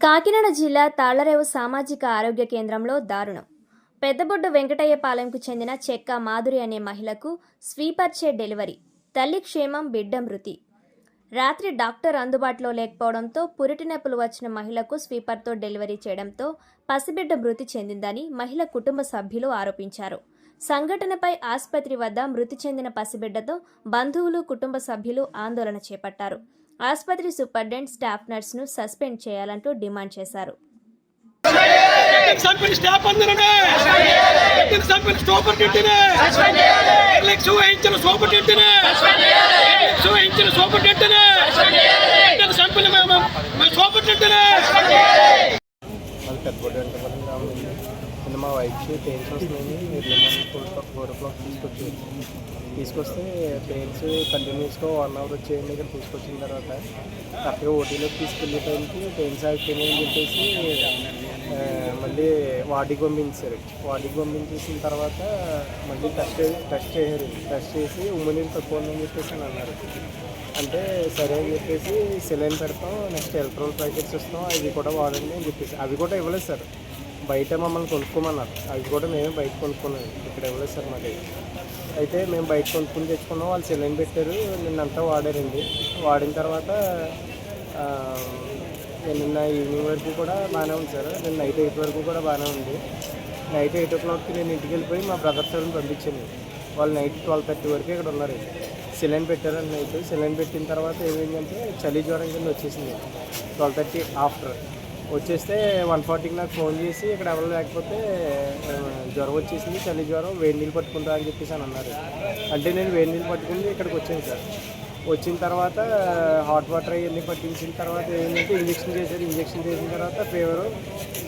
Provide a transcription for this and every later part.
కాకినాడ జిల్లా తాళ్ళరేవు సామాజిక ఆరోగ్య కేంద్రంలో దారుణం. పెద్దబొడ్డు వెంకటయ్యపాలెంకు చెందిన చెక్క మాధురి అనే మహిళకు స్వీపర్చే డెలివరీ తల్లి క్షేమం బిడ్డ మృతి. రాత్రి డాక్టర్ అందుబాటులో లేకపోవడంతో పురిటి నొప్పులు వచ్చిన మహిళకు స్వీపర్తో డెలివరీ చేయడంతో పసిబిడ్డ మృతి చెందిందని మహిళ కుటుంబ సభ్యులు ఆరోపించారు. సంఘటనపై ఆసుపత్రి వద్ద మృతి చెందిన పసిబిడ్డతో బంధువులు కుటుంబ సభ్యులు ఆందోళన చేపట్టారు. ఆసుపత్రి సూపరింటెండెంట్ స్టాఫ్ నర్స్ను సస్పెండ్ చేయాలంటూ డిమాండ్ చేశారు. ఎట్టికి స్టాప్ అందరనే. ఎట్టికి చంపిన సూపర్ టెంట్నే ఎట్లికి వహించిన సూపర్ టెంట్నే ఎట్లికి వహించిన సూపర్ టెంట్నే మేము సూపర్ టెంట్నే పెద్దబడి వెంటబడి రావాలి నిన్న మా వైఫ్కి పెయిన్స్ వస్తున్నాయి. Early four four o'clock తీసుకొచ్చి తీసుకొస్తే పెయిన్స్ కంటిన్యూస్గా వన్ అవర్ వచ్చేయండి ఇక్కడ తీసుకొచ్చిన తర్వాత. కరెక్ట్గా ఓటీలోకి తీసుకెళ్ళే టైంకి పెయిన్స్ ఆగిపోయినాయి అని చెప్పేసి మళ్ళీ వాడికి పంపించారు వాడికి పంపించేసిన తర్వాత మళ్ళీ టెస్ట్ టెస్ట్ చేశారు. టెస్ట్ చేసి ఉమ్మనీరు తక్కువ ఉందని చెప్పేసి అని అన్నారు. అంటే సరే అని చెప్పేసి సెలైన్ పెడతాం నెక్స్ట్ ఎలక్ట్రాల్ ప్యాకెట్స్ ఇస్తాం అవి కూడా వాడండి అని చెప్పేసి. అవి కూడా ఇవ్వలేదు సార్. బయట మమ్మల్ని కొనుక్కోమన్నారు. అవి కూడా మేమే బయట కొనుక్కున్నాం. ఇక్కడ ఇవ్వలేదు సార్ మాకు అయితే మేము బయట కొనుక్కుని తెచ్చుకున్నాం. వాళ్ళు సెలైన్ పెట్టారు. నిన్నంతా వాడారండి. వాడిన తర్వాత నిన్న ఈవినింగ్ వరకు కూడా బాగానే ఉంది సార్. నిన్న నైట్ ఎయిట్ వరకు కూడా బాగానే ఉంది. నైట్ ఎయిట్ ఓ క్లాక్కి నేను ఇంటికి వెళ్ళిపోయి మా బ్రదర్స్ వాళ్ళని పంపించాను. వాళ్ళు నైట్ ట్వెల్వ్ థర్టీ వరకు ఇక్కడ ఉన్నారు. సెలైన్ పెట్టారని నైట్. సెలైన్ పెట్టిన తర్వాత ఏమైందంటే చలి జ్వరం కింద వచ్చేసింది. Twelve thirty after. వచ్చేస్తే వన్ ఫార్టీకి నాకు ఫోన్ చేసి ఇక్కడ ఎవరు లేకపోతే జ్వరం వచ్చేసింది చలి జ్వరం వేడి నీళ్ళు పట్టుకుంటా అని చెప్పేసి అని అన్నారు. అంటే నేను వేడి నీళ్ళు పట్టుకుని ఇక్కడికి వచ్చాను సార్. వచ్చిన తర్వాత హాట్ వాటర్ అవన్నీ పట్టించిన తర్వాత ఏంటంటే ఇంజెక్షన్ చేశారు ఇంజెక్షన్ చేసిన తర్వాత ఫీవరు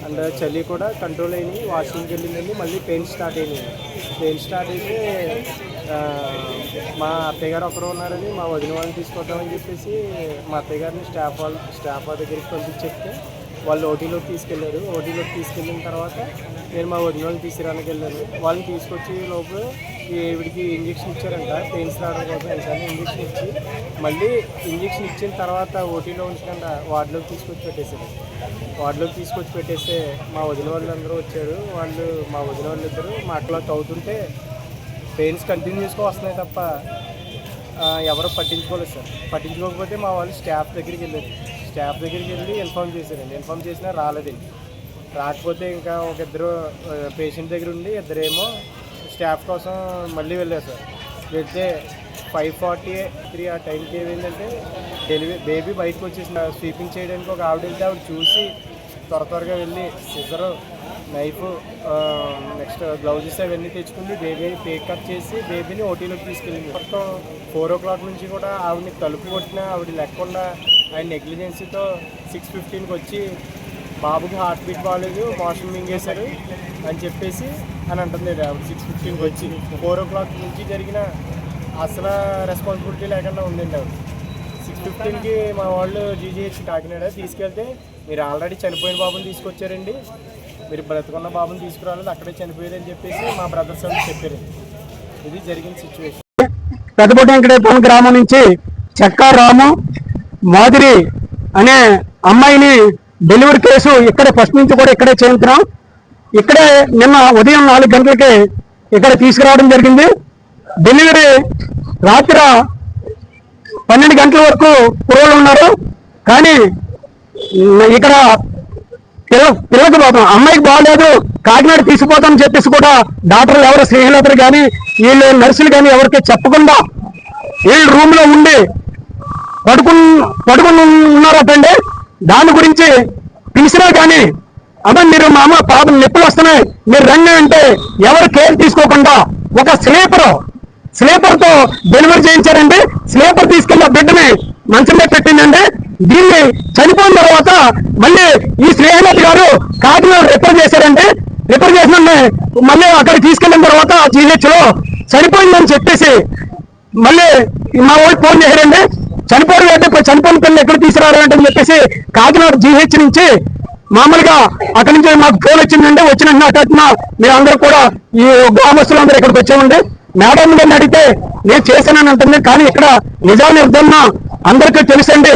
అండ్ చలి కూడా కంట్రోల్ అయింది వాష్రూమ్కి వెళ్ళిందండి మళ్ళీ పెయిన్ స్టార్ట్ అయింది పెయిన్ స్టార్ట్ అయితే మా అత్తయ్య గారు ఒకరు ఉన్నారని మా వదిన వాళ్ళని తీసుకొద్దామని చెప్పేసి మా అత్తయ్య గారిని స్టాఫ్ వాళ్ళ స్టాఫ్ వాళ్ళ దగ్గరికి చెప్తే వాళ్ళు ఓటీలోకి తీసుకెళ్ళారు. ఓటీలోకి తీసుకెళ్ళిన తర్వాత నేను మా వదిన వాళ్ళని తీసుకురానికి వెళ్ళాను. వాళ్ళని తీసుకొచ్చి లోపు ఈవిడికి ఇంజక్షన్ ఇచ్చారంట. పెయిన్స్ రావడం కోసం వెంటనే ఇంజెక్షన్ ఇచ్చి మళ్ళీ ఇంజెక్షన్ ఇచ్చిన తర్వాత ఓటీలో ఉంచకుండా వార్డులోకి తీసుకొచ్చి పెట్టేశారు. వార్డులోకి తీసుకొచ్చి పెట్టేస్తే మా వదిన వాళ్ళు అందరూ వచ్చారు. వాళ్ళు మా వదిన వాళ్ళు ఇద్దరు మా అట్లా అవుతుంటే పెయిన్స్ కంటిన్యూస్గా వస్తున్నాయి తప్ప ఎవరు పట్టించుకోలేదు సార్. పట్టించుకోకపోతే మా వాళ్ళు స్టాఫ్ దగ్గరికి వెళ్ళారు. స్టాఫ్ దగ్గరికి వెళ్ళి ఇన్ఫామ్ చేశారండి. ఇన్ఫామ్ చేసినా రాలేదండి. రాకపోతే ఇంకా ఒక ఇద్దరు పేషెంట్ దగ్గర ఉండి ఇద్దరేమో స్టాఫ్ కోసం మళ్ళీ వెళ్ళారు సార్. వెళ్తే ఫైవ్ ఫార్టీ త్రీ ఆ టైంకి ఏమైందంటే డెలివరీ బేబీ బయటకు వచ్చేసిన స్వీపింగ్ చేయడానికి ఒక ఆవిడ వెళ్తే ఆవిడ చూసి త్వర త్వరగా వెళ్ళి సిజరు నైఫ్ నెక్స్ట్ గ్లౌజెస్ అవన్నీ తెచ్చుకుని బేబీని పేక్ కట్ చేసి బేబీని ఓటీలోకి తీసుకెళ్ళింది. మొత్తం ఫోర్ ఓ క్లాక్ నుంచి కూడా ఆవిడని తలుపు కొట్టినా ఆవిడ లేకుండా ఆయన నెగ్లిజెన్సీతో సిక్స్ ఫిఫ్టీన్కి వచ్చి బాబుకి హార్ట్ బీట్ బాగాలేదు మోషన్ మింగేశారు అని చెప్పేసి అని అంటుంది ఆవిడ సిక్స్ ఫిఫ్టీన్కి వచ్చి. ఫోర్ ఓ క్లాక్ నుంచి జరిగిన అసలు రెస్పాన్సిబిలిటీ లేకుండా ఉందండి ఆవిడ. సిక్స్ ఫిఫ్టీన్కి మా వాళ్ళు జీజీహెచ్ కాకినాడ తీసుకెళ్తే మీరు ఆల్రెడీ చనిపోయిన బాబుని తీసుకొచ్చారండి. మీరు బ్రతుకున్న బాబుని తీసుకురాలేదు అక్కడే చనిపోయారని చెప్పేసి మా బ్రదర్స్ వాళ్ళు చెప్పారు. ఇది జరిగిన సిచ్యువేషన్ పెద్దపొట్టి వెంకటేపురం గ్రామం నుంచి చెక్కా రాము మాదిరి అనే అమ్మాయిని డెలివరీ కేసు ఇక్కడ ఫస్ట్ నుంచి కూడా ఇక్కడే చేయించున్నాం ఇక్కడే నిన్న ఉదయం నాలుగు గంటలకి ఇక్కడ తీసుకురావడం జరిగింది. డెలివరీ రాత్రి పన్నెండు గంటల వరకు కుర్రోళ్ళు ఉన్నారు. కానీ ఇక్కడ పిల్ల పిల్లకి మాత్రం అమ్మాయికి బాగాలేదు కాకినాడ తీసుకుపోతామని చెప్పేసి కూడా డాక్టర్లు ఎవరు స్నేహితులు కానీ వీళ్ళు నర్సులు కానీ ఎవరికి చెప్పకుండా వీళ్ళు రూమ్లో ఉండి పడుకుని పడుకుని ఉన్నారటండి. దాని గురించి పిలిచినా కానీ అదే మీరు మామ పాపం నొప్పులు వస్తున్నాయి మీరు రండి అంటే ఎవరు కేర్ తీసుకోకుండా ఒక స్లీపర్ స్లీపర్తో డెలివరీ చేయించారండి. స్లీపర్ తీసుకెళ్ళి ఆ బిడ్డని మంచం పెట్టిందంటే దీన్ని చనిపోయిన తర్వాత మళ్ళీ ఈ స్నేహలత గారు కాకినాడ రిపేర్ చేశారండి రిపేర్ చేసిన మళ్ళీ అక్కడికి తీసుకెళ్ళిన తర్వాత జీహెచ్లో చనిపోయిందని చెప్పేసి మళ్ళీ మా వాళ్ళు ఫోన్ చేశారండి చనిపోవడం అంటే చనిపోయిన పిల్లలు ఎక్కడ తీసుకురారంటే అని చెప్పేసి కాకినాడ జీహెచ్ నుంచి మామూలుగా అక్కడి నుంచి మాకు ఫోన్ వచ్చిందండి వచ్చిన అట్టన మీరు అందరూ కూడా ఈ గ్రామస్తులు అందరూ ఇక్కడికి వచ్చామండి మేడం గారిని అడిగితే నేను చేశానని అంటుంది కానీ ఇక్కడ నిజాన్ని నిర్ధారణ అందరికీ తెలుసండి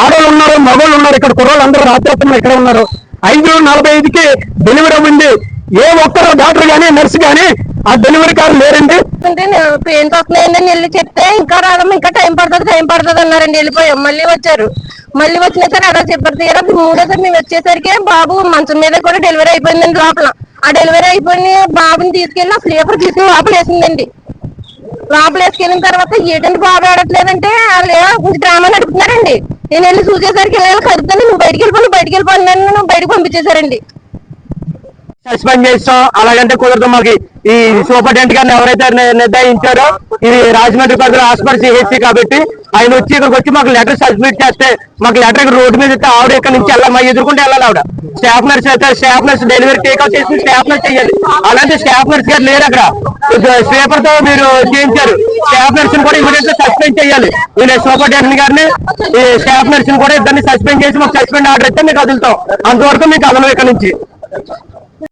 ఆడవాళ్ళు ఉన్నారు మగవాళ్ళు ఉన్నారు ఇక్కడ కుర్రోళ్ళు అందరూ రాత్రి ఇక్కడ ఉన్నారు? ఐదు నలభై ఐదుకి డెలివరీ అవ్వండి. ఏ ఒక్కరు డాక్టర్ గానీ నర్స్ గానీ ఆ డెలివరీ కారు లేరండి. అంటే పెయిన్స్ వస్తున్నాయండి వెళ్ళి చెప్తే ఇంకా రాదమ్మా ఇంకా టైం పడుతుంది టైం పడుతుంది అన్నారండి వెళ్ళిపోయాం. మళ్ళీ వచ్చారు. మళ్ళీ వచ్చిన సరే అలా చెప్పారు తీరా మూడోసారి మేము వచ్చేసరికి బాబు మంచం మీద కూడా డెలివరీ అయిపోయిందండి లోపల. ఆ డెలివరీ అయిపోయింది బాబుని తీసుకెళ్ళి ఆ స్లీపర్ తీసుకుని లోపల వేసిందండి లోపల వేసుకెళ్ళిన తర్వాత ఏంటంటే బాబు ఆడట్లేదంటే వాళ్ళు కొంచెం డ్రామా నడుపుతున్నారండి. నేను వెళ్ళి చూసేసరికి వెళ్ళి కలుపుతాను నువ్వు బయటికి నువ్వు బయటికి వెళ్ళిపోయి నన్ను బయటకు పంపించేశారండి. సస్పెండ్ చేస్తాం. అలాగంటే కుదరదు మాకు. ఈ సూపరింటెండెంట్ గారిని ఎవరైతే నిర్ణయించారో ఇది రాజమండ్రి పరిధిలో హాస్పిటల్ సిహెచ్సి కాబట్టి ఆయన వచ్చి ఇక్కడికి వచ్చి మాకు లెటర్ సబ్మిట్ చేస్తే మాకు లెటర్ ఇక్కడ రోడ్డు మీద ఇస్తే ఆవిడ ఇక్కడ నుంచి వెళ్ళాలి. మా ఎదుర్కొంటే వెళ్ళాలి ఆవిడ. స్టాఫ్ నర్స్ అయితే staff nurse delivery take out చేసి స్టాఫ్ నర్స్ చేయాలి. అలాంటి స్టాఫ్ నర్స్ గారు లేరు అక్కడ. స్వీపర్తో మీరు చేయించారు. స్టాఫ్ నర్స్ కూడా ఇమీడియట్ సస్పెండ్ చేయాలి. వీళ్ళ సూపరింటెండెంట్ గారిని ఈ స్టాఫ్ నర్స్ కూడా ఇద్దరిని సస్పెండ్ చేసి మాకు సస్పెండ్ ఆర్డర్ ఇస్తే మీకు వదులుతాం. అంతవరకు మీకు అదనం ఇక్కడ నుంచి.